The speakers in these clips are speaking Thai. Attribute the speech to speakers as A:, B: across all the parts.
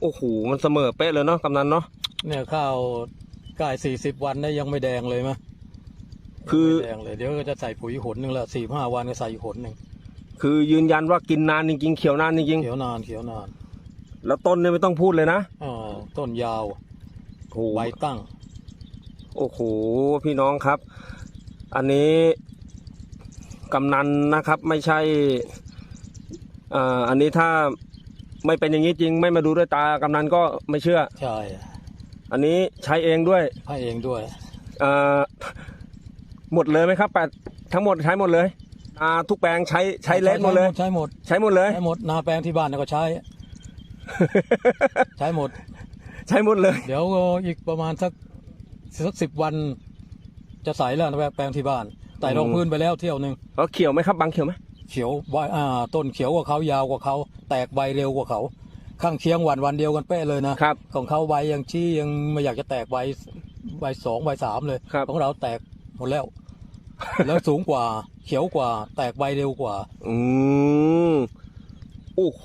A: โอ้โหมันเสมอเป๊ะเลยเนาะกำนันเนาะ
B: เนี่ยข้าวกายสี่สิบวันได้ยังไม่แดงเลยมะ
A: คือ
B: ยังไม่แดงเลยเดี๋ยวก็จะใส่ปุ๋ยหนหนึ่งละสี่ห้าวันก็ใส่อีกหนหนึ่ง
A: คือยืนยันว่ากินนานจริงๆเขียวนานจริง
B: เขียวนานเขียวนาน
A: ๆแล้วต้นเนี่ยไม่ต้องพูดเลยนะ
B: อ่าต้นยาว
A: โอ้โห
B: ใบตั้ง
A: โอ้โหพี่น้องครับ อันนี้กำนันนะครับ ไม่ใช่อ่าอันนี้ถ้า ไม่เป็นอย่างนี้จริง ไม่มาดูด้วยตากำนันก็ไม่เชื่อ
B: ใช่
A: อันนี้ใช้เองด้วย
B: ให้เองด้วย
A: อ่าหมดเลยไหมครับแปดทั้งหมดใช้หมดเลยอ่าทุกแปลงใช้ใช้เลสหมดเลย
B: ใช้หมด
A: ใช้หมดเลย
B: ใช้หมดนาแปลงที่บ้านก็ใช้ ใช้หมด
A: ใช้หมดเลย
B: เดี๋ยวอีกประมาณสักสักสิบวัน จะใส่แล้วนะแปลงที่บ้านไต่รองพื้นไปแล้วเที่ยวหนึ่ง
A: แล้วเขียวไหมครับบางเขียวไหม
B: เขียวใบอ่าต้นเขียวกว่าเขายาวกว่าเขา แตกใบเร็วกว่าเขา ข้างเคียงวันวันเดียวกันเป๊ะเลยนะครับ ของเขาใบยังชี้ยังไม่อยากจะแตกใบใบสองใบสามเลย
A: ครับ
B: ของเราแตกหมดแล้ว แล้วสูงกว่าเขียวกว่า แตกใบเร็วกว่า
A: อืมโอ้โห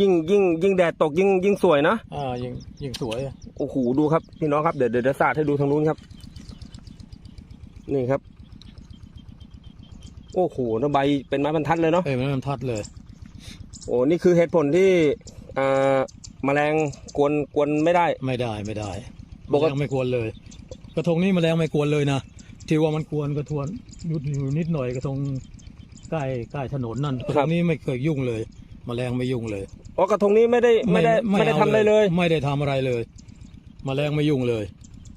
A: ยิ่งยิ่งยิ่งแดดตกยิ่งยิ่งสวยนะ
B: อ่ายิ่งยิ่งสวย
A: โอ้โหดูครับพี่น้องครับเดี๋ยวเดี๋ยวเดี๋ยวสาดให้ดูทางนู้นครับ นี่ครับ โอ้โหนะใบเป็นไม้บรรทัดเลยเนาะ
B: เอ้ยมันทัดเลย
A: โอ้นี่คือเหตุผลที่อ่าแมลงกวนกวนไม่ได้
B: ไม่ได้ไม่ได้
A: ปกติ
B: แมลงไม่กวนเลย กระทงนี้แมลงไม่กวนเลยนะที่ว่ามันกวนกระทวนหยุดอยู่นิดหน่อยกระทงใกล้ใกล้ถนนนั่นกระทงนี้ไม่เคยยุ่งเลย แมลงไม่ยุ่งเลย
A: อ๋อกระทงนี้ไม่ได้ไม่ได้ไม่ได้
B: อา
A: ทำอะไรเลย
B: ไม่ได้ทำอะไรเลย แมลงไม่ยุ่งเลย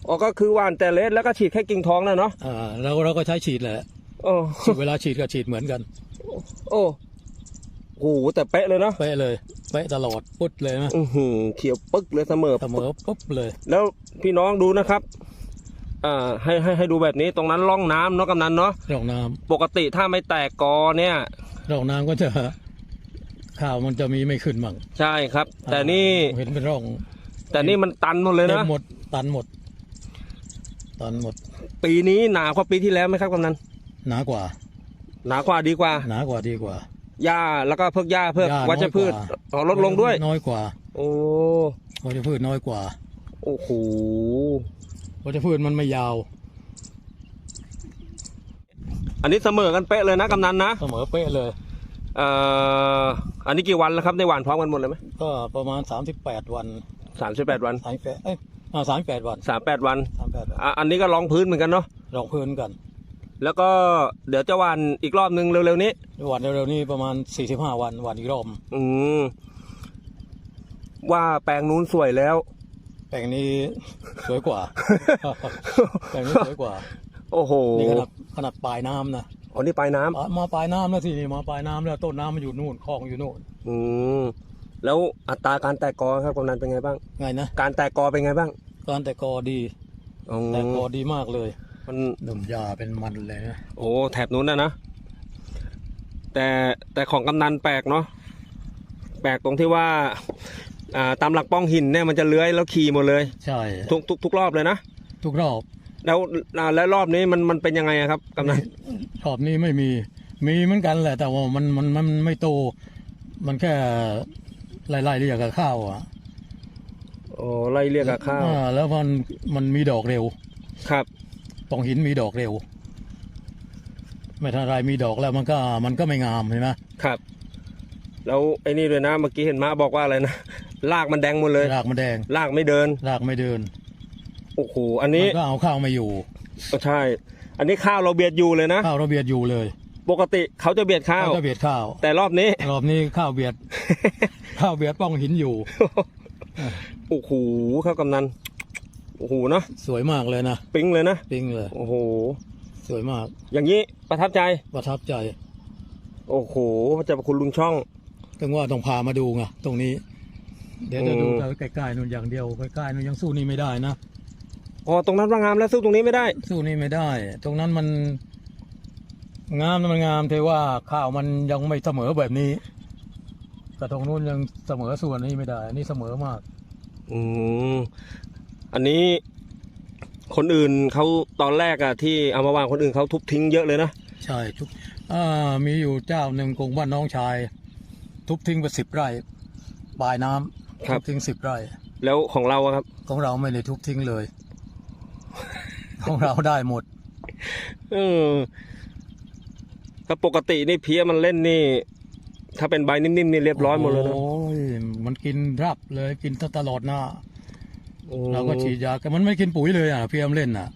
A: อ๋อก็คือหว่านแต่เลสแล้วก็ฉีดแค่กิ่งทองน่ะเนาะ
B: อ่าเราเราก็ใช้ฉีดแหละ
A: โอ้
B: ฉีดเวลาฉีดก็ฉีดเหมือนกัน
A: โอ้ โหแต่เป๊ะเลยเนาะ
B: เป๊ะเลยเป๊ะตลอดปุ๊ดเลยนะ
A: อือหือเขียวปึ๊กเลยเสมอ
B: เสมอปุ๊บเลย
A: แล้วพี่น้องดูนะครับอ่าให้ให้ให้ดูแบบนี้ตรงนั้นร่องน้ำเนาะกำนันเนาะ
B: ร่องน้
A: ปกติถ้าไม่แตกกอเนี่ยำ
B: ร่องน้ำก็จะข้าวมันจะมีไม่ขึ้นมั่ง
A: ใช่ครับ แต่นี่
B: เห็นเป็นร่อง
A: แต่นี่มันตันหมดเลย
B: เต็
A: นะ
B: มหมดตันหมด ตันหมด
A: ปีนี้หนากว่าปีที่แล้วไหมครับกำนัน
B: หนากว่า
A: หนากว่าดีกว่า
B: หนากว่าดีกว่า
A: หญ้าแล้วก็เพิกหญ้าเพิก
B: หญ้า
A: วัชพืช
B: น้อยกว่า
A: อ๋อลดลงด้วย
B: น้อยกว่า
A: โอ้
B: วัชพืชน้อยกว่า
A: โอ้โห
B: วัชพืชมันไม่ยาว
A: อันนี้เสมอกันเป๊ะเลยนะกำนันนะ
B: เสมอเป๊ะเลย
A: เอ่ออันนี้กี่วันแล้วครับในหวานพร้อมกันหมดเลยไหม
B: ก็ประมาณสามสิบแปดวัน
A: สามสิบแปดวัน
B: สามแปดเอ้ยสามแปดวัน
A: สามแปดวัน
B: สามแปดวัน
A: อะอันนี้ก็รองพื้นเหมือนกันเนาะ
B: ลองพื้นกัน
A: แล้วก็เดี๋ยวจะหวานอีกรอบนึงเร็วๆนี้
B: วันเร็วๆนี้ประมาณสี่สิบห้าวันวันอีกรอบ
A: อืมว่าแปลงนู้นสวยแล้ว
B: แปลงนี้สวยกว่า แปลงนี้สวยกว่า
A: โอ้โห
B: นี่ขนาดขนาดปลายน้ำนะ
A: อ๋อนี่ปลายน้ำ
B: อะมาปลายน้ำแล้วสินี่มาปลายน้ำแล้วต้นน้ำมันอยู่นู่นคลองอยู่นู่น
A: อืมแล้วอัตราการแตกกอครับกำนันเป็นไงบ้าง
B: ไงนะ
A: การแตกกอเป็นไงบ้าง
B: การแต่กอดี
A: อืม
B: แต่กอดีมากเลย
A: มัน
B: หนุ่มยาเป็นมันเลยนะ
A: โอ้แถบนู้นนะนะแต่แต่ของกำนันแปลกเนาะแปลกตรงที่ว่าอ่าตามหลักป้องหินเนี่ยมันจะเลื้อยแล้วขี่หมดเลย
B: ใช่
A: ทุกทุกทุกรอบเลยนะ
B: ทุกรอบ
A: แล้วอ่าแล้วรอบนี้มันมันเป็นยังไงอะครับกำนัน
B: รอบนี้ไม่มีมีเหมือนกันแหละ แต่ว่ามันมันมันไม่โต มันแค่ไล่ๆเรียกกับข้าวอะ
A: โอ้ไล่เรียกกับข้าว
B: อ่าแล้วมันมันมีดอกเร็ว
A: ครับ
B: ตรงหินมีดอกเร็ว ไม่ทันไรมีดอกแล้วมันก็มันก็ไม่งามเห็นไหม
A: ครับ แล้วไอ้นี่ด้วยนะเมื่อกี้เห็นมาบอกว่าอะไรนะลากมันแดงหมดเลย
B: รากมันแดง
A: ลากไม่เดิน
B: รากไม่เดิน
A: โอ้โหอันนี้
B: มันก็เอาข้าวไม่อยู่
A: ก็ใช่ อันนี้ข้าวเราเบียดอยู่เลยนะ
B: ข้าวเราเบียดอยู่เลย
A: ปกติเขาจะเบียดข้าว
B: เขาจะเบียดข้าว
A: แต่รอบนี้
B: รอบนี้ข้าวเบียด ข้าวเบียดป้องหินอยู่
A: โอ้โหข้าวกำนัน โอ้โหเนาะ
B: สวยมากเลยนะ
A: ปิ๊งเลยนะ
B: ปิ้งเลย
A: โอ้โห
B: สวยมาก
A: อย่างนี้ประทับใจ
B: ประทับใจ
A: โอ้โหพระเจ้าประคุณลุงช่อง
B: ถึงว่าต้องพามาดูไงตรงนี้ เดี๋ยวจะดู
A: อืม
B: ใกล้ๆนู่นอย่างเดียวใกล้ๆนู่นยังสู้นี่ไม่ได้นะ
A: อ๋อตรงนั้นว่างามแล้วสู้ตรงนี้ไม่ได้
B: สู้นี่ไม่ได้ ตรงนั้นมัน งามนะมันงามแต่ว่าข้าวมันยังไม่เสมอแบบนี้ แต่ตรงนู้นยังเสมอส่วนนี้ไม่ได้อันนี้เสมอมาก
A: อืม อันนี้คนอื่นเขาตอนแรกอะที่เอามาวางคนอื่นเขาทุบทิ้งเยอะเลยนะ
B: ใช่ทุกอ่ามีอยู่เจ้าหนึ่งกงบ้านน้องชาย ทุบทิ้งไปสิบไร่ปลายน้ำ
A: ครับ
B: ทุบทิ้งสิบไร่
A: แล้วของเราอะครับ
B: ของเราไม่ได้ทุบทิ้งเลย ของเราได้หมด
A: เออถ้าปกตินี่เพี้ยมันเล่นนี่ ถ้าเป็นใบนิ่มๆนี่เรียบร้อยหมดเลยนะ
B: โอ้ยมันกินรับเลยกินตลอดหน้า
A: โอ้
B: เราก็ฉีดยาแต่มันไม่กินปุ๋ยเลยอะเพียมเล่นอะ